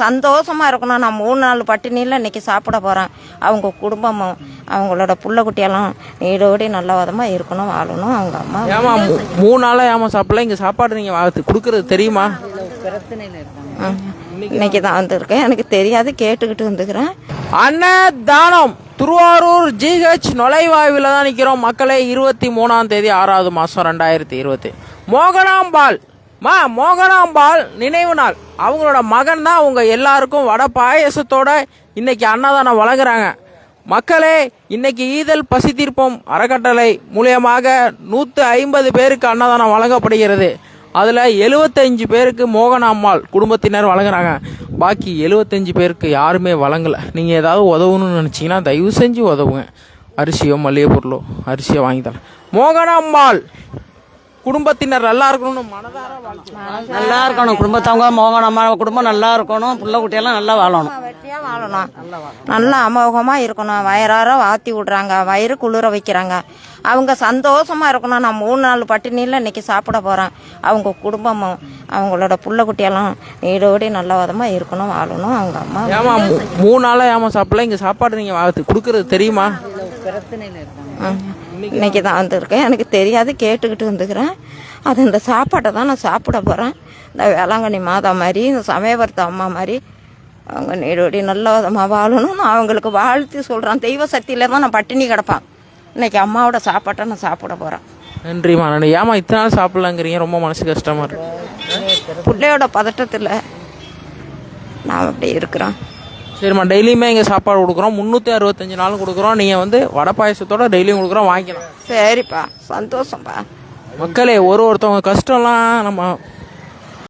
சந்தோஷமா இருக்கணும். நான் மூணு நாள் பட்டினியில் இன்னைக்கு சாப்பிட போகிறேன் அவங்க குடும்பமும் அவங்களோட புள்ள குட்டியெல்லாம் நீடோடி நல்ல விதமாக இருக்கணும் வாழணும் அவங்க அம்மா ஏமா மூணு நாளாக ஏமா சாப்பிடல? இங்கே சாப்பாடு நீங்கள் கொடுக்கறது தெரியுமா. இன்னைக்கு தான் வந்திருக்கேன். எனக்கு தெரியாது கேட்டுக்கிட்டு வந்துக்கிறேன் அன்னதானம். திருவாரூர் ஜிஹெச் நுழைவாயுவில் தான் நிற்கிறோம் மக்களே இருபத்தி மூணாம் தேதி ஆறாவது மாதம் ரெண்டாயிரத்தி இருபத்தி. மோகனாம்பாள். மா மோகனாம்பாள் நினைவு நாள். அவங்களோட மகன் தான் அவங்க எல்லாருக்கும் வடை பாயசத்தோட இன்னைக்கு அன்னதானம் வழங்குறாங்க. மக்களே இன்னைக்கு ஈதல் பசி தீர்ப்போம் அறக்கட்டளை மூலியமாக நூற்று ஐம்பது பேருக்கு அன்னதானம் வழங்கப்படுகிறது. அதில் எழுபத்தஞ்சு பேருக்கு மோகனாம்மாள் குடும்பத்தினர் வழங்குறாங்க. பாக்கி எழுபத்தஞ்சு பேருக்கு யாருமே வழங்கலை. நீங்கள் ஏதாவது உதவணும்னு நினச்சிங்கன்னா தயவு செஞ்சு உதவுங்க. அரிசியோ மல்லிகை பொருளோ அரிசியோ வாங்கி தரேன். மோகனாம்மாள் குடும்பத்தினர் நல்லா இருக்கணும்னு மனதார வாழ்த்து நல்லா இருக்கணும். குடும்பத்தவங்க மோகனம்மா குடும்பம் நல்லா இருக்கணும். புள்ள குட்டியெல்லாம் நல்லா வாழணும். வாழணும் நல்லா அமோகமாக இருக்கணும். வயிறார வாத்தி விடுறாங்க. வயிறு குளிர வைக்கிறாங்க. அவங்க சந்தோஷமா இருக்கணும். நான் மூணு நாள் பட்டினியில் இன்னைக்கு சாப்பிட போகிறேன் அவங்க குடும்பமும் அவங்களோட புள்ள குட்டியெல்லாம் நீடோடி நல்ல விதமாக இருக்கணும் வாழணும். அவங்க அம்மா ஏமா மூணு நாளாக ஏமா சாப்பிடல? இங்கே சாப்பாடு நீங்கள் கொடுக்கறது தெரியுமா. இன்னைக்கு தான் வந்திருக்கேன். எனக்கு தெரியாது கேட்டுக்கிட்டு வந்துக்கிறேன் அது இந்த சாப்பாட்டை தான் நான் சாப்பிட போகிறேன் இந்த வேளாங்கண்ணி மாதா மாதிரி இந்த சமயபுரத்து அம்மா மாதிரி அவங்க நீடோடி நல்ல விதமாக வாழணும் நான் அவங்களுக்கு வாழ்த்து சொல்கிறேன் தெய்வ சக்தியில் தான் நான் பட்டினி கிடப்பேன். இன்னைக்கு அம்மாவோட சாப்பாட்டை நான் சாப்பிட போகிறேன் நன்றிம்மா நன்றி ஏமா இத்தனை நாள் சாப்பிடலாங்கிறீங்க? ரொம்ப மனசு கஷ்டமா இருக்கு. பிள்ளையோட பதட்டத்தில் நான் அப்படி இருக்கிறேன். சரிம்மா டெய்லியுமே இங்கே சாப்பாடு கொடுக்குறோம். முந்நூற்றி அறுபத்தஞ்சு நாளும் கொடுக்குறோம். நீங்கள் வந்து வடை பாயசத்தோட டெய்லியும் கொடுக்குறோம் வாங்கிக்கலாம். சரிப்பா சந்தோஷம்ப்பா மக்களே ஒரு ஒருத்தவங்க கஷ்டம்லாம் நம்ம